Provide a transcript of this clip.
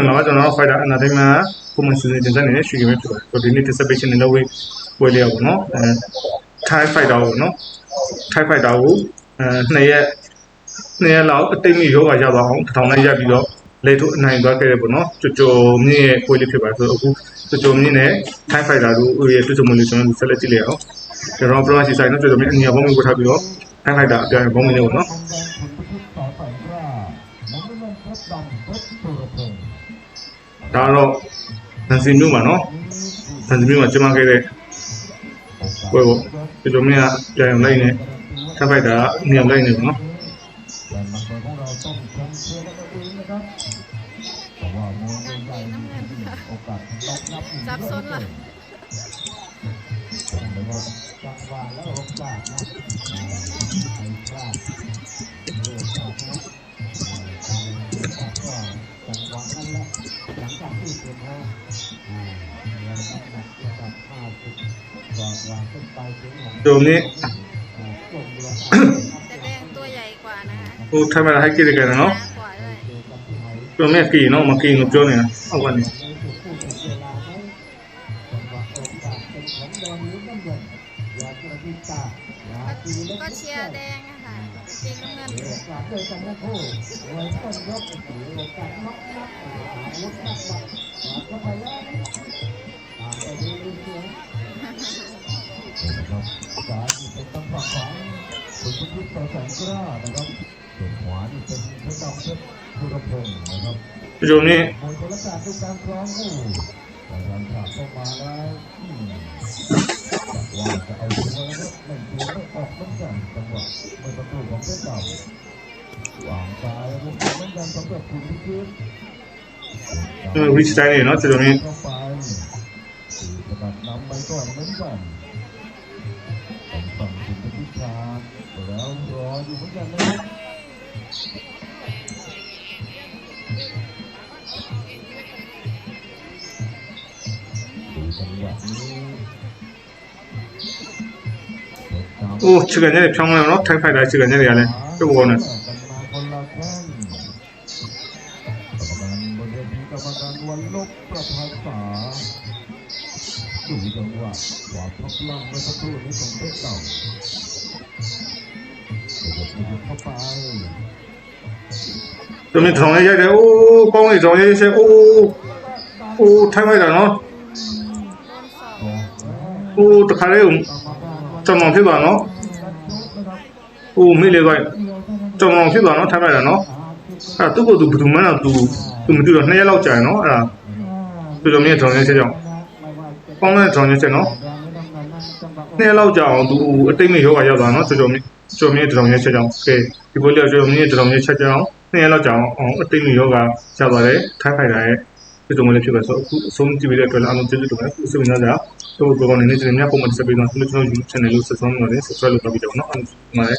မင်္ဂလာပါကျွန်တော်တို့ Fighter Entertainment ပုံမှန်စီစဉ်တင်ဆက်နေတဲ့ရွှေကမဲဖြစ်ပါတယ်ဒီနေ့ participation နဲ့လုပ်ဝေးပွဲလေးရပါတော့အဲ Thai Fighter ကိုနော် Thai Fighter ကိုအဲနှစ်ရက်နှစ်ရက်လောက်အတိတ်မိယောဂရပါအောင်ထောင်လိုက်ရပြီးတော့လေထုတ်အနိုင်သွားခဲ့တယ်ပေါ့နော်ကြိုကြိုမြင့်ရဲ့ပွဲလေးဖြစ်ပါတယ်ဆိုတော့အခုကြိုကြိုမြင့်နဲ့ Thai Fighter တို့ရဲ့တွေ့ဆုံမှုလေးကျွန်တော်တို့ဆက်လက်ကြည့်လိုက်အောင်ကျွန်တော် Pro စီဆိုင်နော်ကြိုကြိုမြင့်အညီအဘုံမျိုးပို့ထားပြီးတော့ Thai Fighter အပြန်ဘုံမင်းလေးပေါ့နော် ဒါကတော့နန်စီမြို့မှာနော်နန်စီမြို့မှာကျင်းပခဲ့တဲ့ပွဲပေါ့ဒီလိုမျိုးကပြန်လိုက်နေထပ်ဖိုက်တာကနေရာလိုက်နေပေါ့နော် ซับซ้อนล่ะ ดูนี้แดงตัวใหญ่กว่านะคะพูดทำอะไรให้กินกันเนาะกว่าด้ตัวแม่กี่เนาะมากี่งบโจเนี่ยเอาวันนี้ก็เชียร์แดงอะค่ะจริงเงิน วุธนักบัากเไปแล้วตาไปดูลูกเสืนะครับซ้ายเป็นต้องฝั่งขวคุณพุทธิต่อแสงกล้านะครับส่วนขวานี่เป็นพระดำเพชรพุทธพงศ์นะครับไปดูนี่มวยพลศาสตร์ดูการคล้องคู่แต่รันาดเข้ามาแล้ว่าจะเอาชนะแล้วหนึ่งตัไม่ออกต้องจังจังหวะเป็นประตูของเพชรดำวางซ้ายลูกเต้องยังสำหรับคุณพุทธิ Ừ, Rich Stein ำไปก่อนเหมือนกันโอ้ชื่อกันเนี่ยพียงแล้วเนาะทั้งไฟได้ชื่อกันเนี่ยเลยก็โวนอะ บนเวทีกรรมการวันลบประภาษาดูจังหวะขวาพับล่างเมื่อสักครู่นี้ของเพชรเก่าเดี๋ยวจะเข้าไป ဒီလိုမျိုးထောင်လိုက်ရတယ်အိုးကောင်းနေထောင်လိုက်ချက်အိုးအိုးထိုက်ဖိုက်တာနော် โดนสอง ออกแล้ว အိုးတခါလေးကျွန်တော်ဖြစ်သွားနော်အိုးမိလေကိုကျွန်တော်ဖြစ်သွားနော်ထိုက်ဖိုက်တာနော် အဲ့သူ့ကိုသူဘယ်သူမှန်းတော့သူသူမသိတော့နှစ်ရက်လောက်ကြာရင်နော်အဲ့ဒါဒီလိုမျိုးထောင်လိုက်ချက်ကြောင့်ကောင်းတဲ့ထောင်လိုက်ချက်နော်နှစ်ရက်လောက်ကြာအောင်သူအတိတ်မဲ့ယောဂရောက်သွားနော်ကြော်ကြော်မြင့်ကြော်မြင့်ထောင်လိုက်ချက်ကြောင့်ကဲဒီဘိုးလေးကြော်မြင့်ထောင်လိုက်ချက်ကြောင့်နှစ်ရက်လောက်ကြာအောင်အတိတ်မဲ့ယောဂရောက်သွားတယ်ထိုက်ဖိုက်တာရဲ့ဒီလိုမျိုးလေးဖြစ်ပါဆိုအခုအဆုံးကြည့်ပြီးတဲ့အတွက်လည်းအလုံးကျေးဇူးတင်ပါတယ်အခုစိတ်ဝင်စားကြတော့ဘောကောင်းနေနေကြတယ်များပုံမှန်စပီးတော့ကျွန်တော် YouTube channel လို့ဆက်သွယ်နေတယ် subscribe လုပ်တော့ပြီးတော့နော်အားလုံးပါတယ်